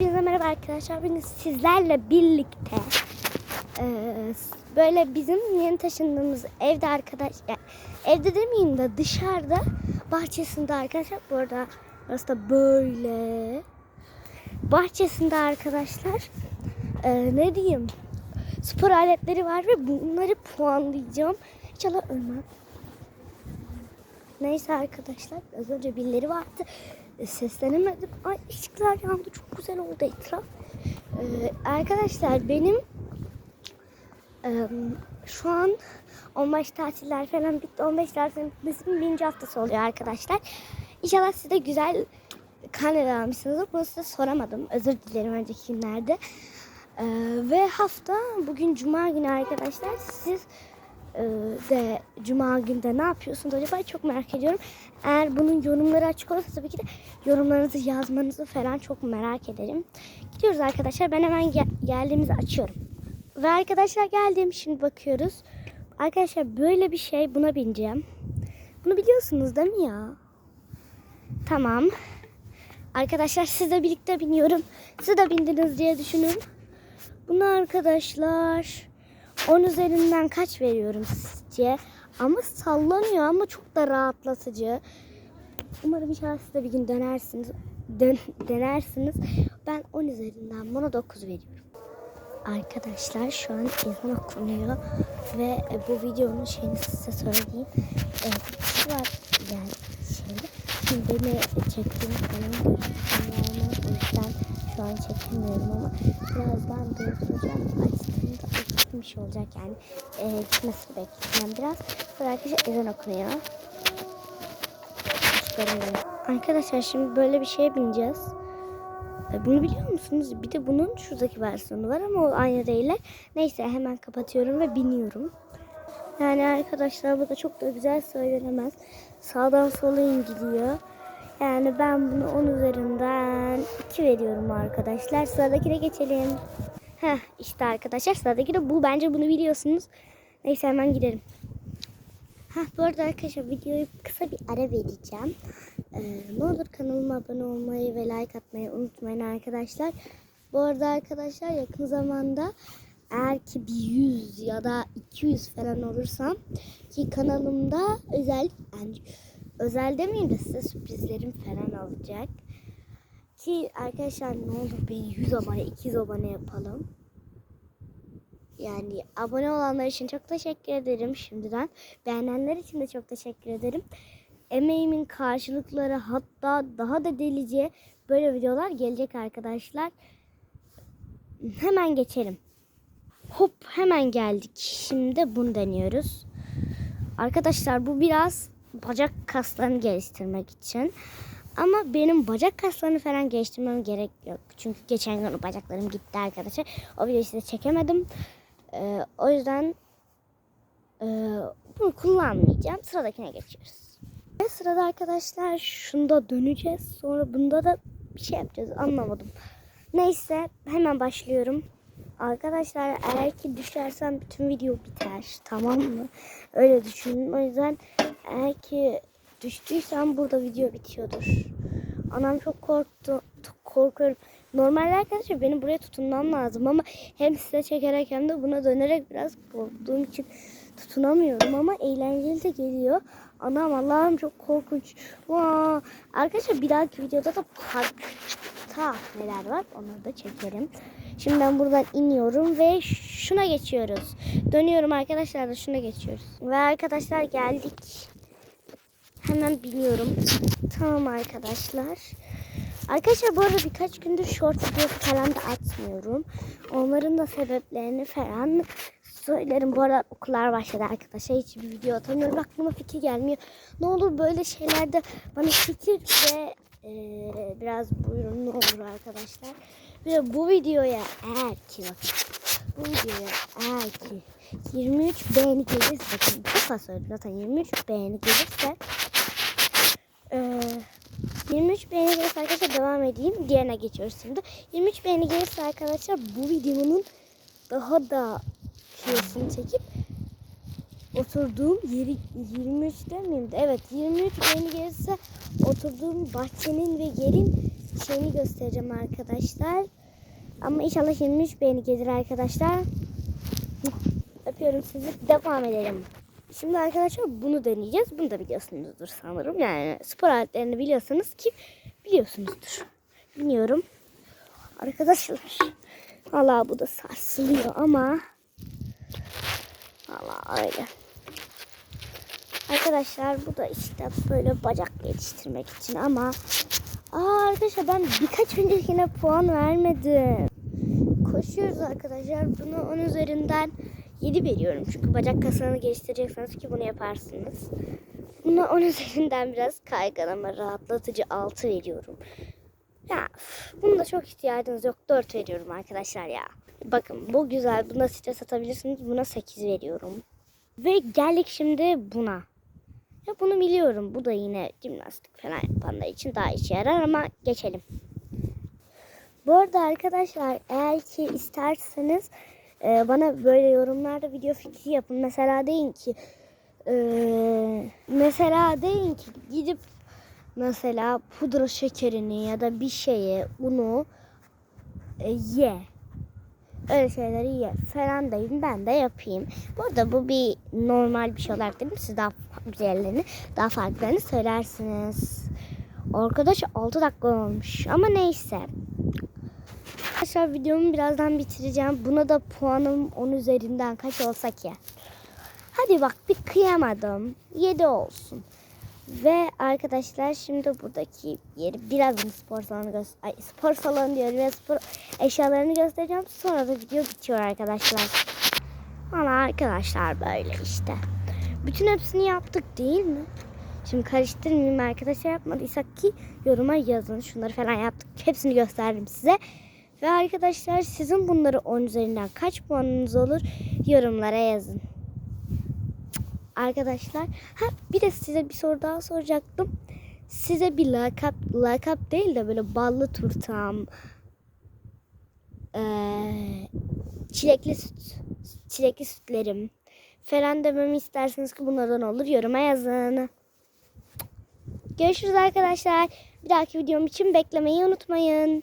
Hepinize merhaba arkadaşlar. Bugün sizlerle birlikte eee, böyle bizim yeni taşındığımız evde arkadaş evde demeyeyim de dışarıda bahçesinde arkadaşlar bu arada burası da böyle bahçesinde arkadaşlar eee, ne diyeyim spor aletleri var ve bunları puanlayacağım. İnşallah ölmem. Neyse arkadaşlar az önce birileri vardı. Seslenemedim. Ay ışıklar yandı. Çok güzel oldu etraf. Ee, arkadaşlar benim e, şu an 15 tatiller falan bitti. 15 tatilin bitmesinin birinci haftası oluyor arkadaşlar. İnşallah siz de güzel karneler almışsınızdır. Bunu size soramadım. Özür dilerim önceki günlerde. Ee, ve hafta bugün cuma günü arkadaşlar. Siz de cuma günde ne yapıyorsunuz acaba çok merak ediyorum. Eğer bunun yorumları açık olursa tabii ki de yorumlarınızı yazmanızı falan çok merak ederim. Gidiyoruz arkadaşlar. Ben hemen gel- geldiğimizi açıyorum. Ve arkadaşlar geldim şimdi bakıyoruz. Arkadaşlar böyle bir şey buna bineceğim. Bunu biliyorsunuz değil mi ya? Tamam. Arkadaşlar sizle birlikte biniyorum. Siz de bindiniz diye düşünün. Bunu arkadaşlar 10 üzerinden kaç veriyorum sizce? Ama sallanıyor ama çok da rahatlatıcı. Umarım inşallah siz de bir gün dönersiniz. Dön, denersiniz. Ben 10 üzerinden buna 9 veriyorum. Arkadaşlar şu an ezan okunuyor ve e, bu videonun şeyini size söyleyeyim. E, bir kişi var yani şeyde. Şimdi beni çektiğim falan görüntülerini o yüzden şu an çekemiyorum ama birazdan durduracağım. Açtığımda gitmiş olacak yani. E, gitmesini bekleyeceğim biraz. Sonra arkadaşlar ezan okunuyor. Arkadaşlar şimdi böyle bir şeye bineceğiz. E, Bunu biliyor musunuz? Bir de bunun şuradaki versiyonu var ama o aynı değiller. Neyse hemen kapatıyorum ve biniyorum. Yani arkadaşlar bu da çok da güzel söylenemez. Sağdan sola gidiyor. Yani ben bunu 10 üzerinden 2 veriyorum arkadaşlar. Sıradakine geçelim. Heh işte arkadaşlar sıradaki de bu. Bence bunu biliyorsunuz. Neyse hemen gidelim. Ha bu arada arkadaşlar videoyu kısa bir ara vereceğim. Ee, ne olur kanalıma abone olmayı ve like atmayı unutmayın arkadaşlar. Bu arada arkadaşlar yakın zamanda eğer ki bir 100 ya da 200 falan olursam ki kanalımda özel yani özel demeyeyim de size sürprizlerim falan olacak. Ki arkadaşlar ne olur beni 100 abone 200 abone yapalım. Yani abone olanlar için çok teşekkür ederim şimdiden. Beğenenler için de çok teşekkür ederim. Emeğimin karşılıkları hatta daha da delice böyle videolar gelecek arkadaşlar. Hemen geçelim. Hop hemen geldik. Şimdi bunu deniyoruz. Arkadaşlar bu biraz bacak kaslarını geliştirmek için. Ama benim bacak kaslarını falan geliştirmem gerek yok. Çünkü geçen gün bacaklarım gitti arkadaşlar. O videoyu size çekemedim. Ee, o yüzden e, bunu kullanmayacağım. Sıradakine geçiyoruz. Ve sırada arkadaşlar şunda döneceğiz. Sonra bunda da bir şey yapacağız. Anlamadım. Neyse hemen başlıyorum. Arkadaşlar eğer ki düşersem bütün video biter. Tamam mı? Öyle düşünün. O yüzden eğer ki düştüysem burada video bitiyordur. Anam çok korktu. Korkuyorum. Normalde arkadaşlar benim buraya tutunmam lazım ama hem size çekerek hem de buna dönerek biraz korktuğum için tutunamıyorum ama eğlenceli de geliyor. Anam Allah'ım çok korkunç. Vaa. Arkadaşlar bir dahaki videoda da parkta neler var onları da çekerim. Şimdi ben buradan iniyorum ve şuna geçiyoruz. Dönüyorum arkadaşlar da şuna geçiyoruz. Ve arkadaşlar geldik. Hemen biliyorum. Tamam arkadaşlar. Arkadaşlar bu arada birkaç gündür short videosu falan da atmıyorum. Onların da sebeplerini falan söylerim. Bu arada okullar başladı arkadaşlar. Hiçbir video atamıyorum. Aklıma fikir gelmiyor. Ne olur böyle şeylerde bana fikir ve eee, biraz buyurun ne olur arkadaşlar. Ve bu videoya eğer ki bakın bu videoya eğer ki 23 beğeni gelirse bakın kafa söyledim zaten 23 beğeni gelirse 23 beğeni gelirse arkadaşlar devam edeyim. Diğerine geçiyoruz şimdi. 23 beğeni gelirse arkadaşlar bu videonun daha da şeysini çekip oturduğum yeri 23 demeyeyim de evet 23 beğeni gelirse oturduğum bahçenin ve yerin şeyini göstereceğim arkadaşlar. Ama inşallah 23 beğeni gelir arkadaşlar. Öpüyorum sizi. Devam edelim. Şimdi arkadaşlar bunu deneyeceğiz. Bunu da biliyorsunuzdur sanırım. Yani spor aletlerini biliyorsanız ki biliyorsunuzdur. Bilmiyorum. Arkadaşlar. Valla bu da sarsılıyor ama Valla öyle. Arkadaşlar bu da işte böyle bacak geliştirmek için ama Aa arkadaşlar ben birkaç öncekine puan vermedim. Koşuyoruz arkadaşlar. Bunu 10 üzerinden 7 veriyorum. Çünkü bacak kaslarını geliştirecekseniz ki bunu yaparsınız. Buna 10 üzerinden biraz kaygan ama rahatlatıcı 6 veriyorum. Ya bunda çok ihtiyacınız yok. 4 veriyorum arkadaşlar ya. Bakın bu güzel. Buna stres atabilirsiniz. Buna 8 veriyorum. Ve geldik şimdi buna. Ya bunu biliyorum. Bu da yine jimnastik falan yapanlar için daha işe yarar ama geçelim. Bu arada arkadaşlar eğer ki isterseniz e, bana böyle yorumlarda video fikri yapın. Mesela deyin ki e, mesela deyin ki gidip mesela pudra şekerini ya da bir şeyi unu e, ye. Öyle şeyleri ye falan deyin ben de yapayım. Bu arada bu bir normal bir şey olarak dedim. Siz daha güzellerini, daha farklarını söylersiniz. Arkadaş 6 dakika olmuş ama neyse. Arkadaşlar videomu birazdan bitireceğim. Buna da puanım 10 üzerinden kaç olsa ki. Hadi bak bir kıyamadım. 7 olsun. Ve arkadaşlar şimdi buradaki yeri birazdan spor salonu gö- Ay, spor salonu diyorum ve spor eşyalarını göstereceğim. Sonra da video bitiyor arkadaşlar. Valla arkadaşlar böyle işte. Bütün hepsini yaptık değil mi? Şimdi karıştırmayayım arkadaşlar yapmadıysak ki yoruma yazın. Şunları falan yaptık. Hepsini gösterdim size. Ve arkadaşlar sizin bunları 10 üzerinden kaç puanınız olur yorumlara yazın. Arkadaşlar ha bir de size bir soru daha soracaktım. Size bir lakap lakap değil de böyle ballı turtam eee, çilekli süt çilekli sütlerim falan dememi isterseniz ki bunlardan olur yoruma yazın. Görüşürüz arkadaşlar. Bir dahaki videom için beklemeyi unutmayın.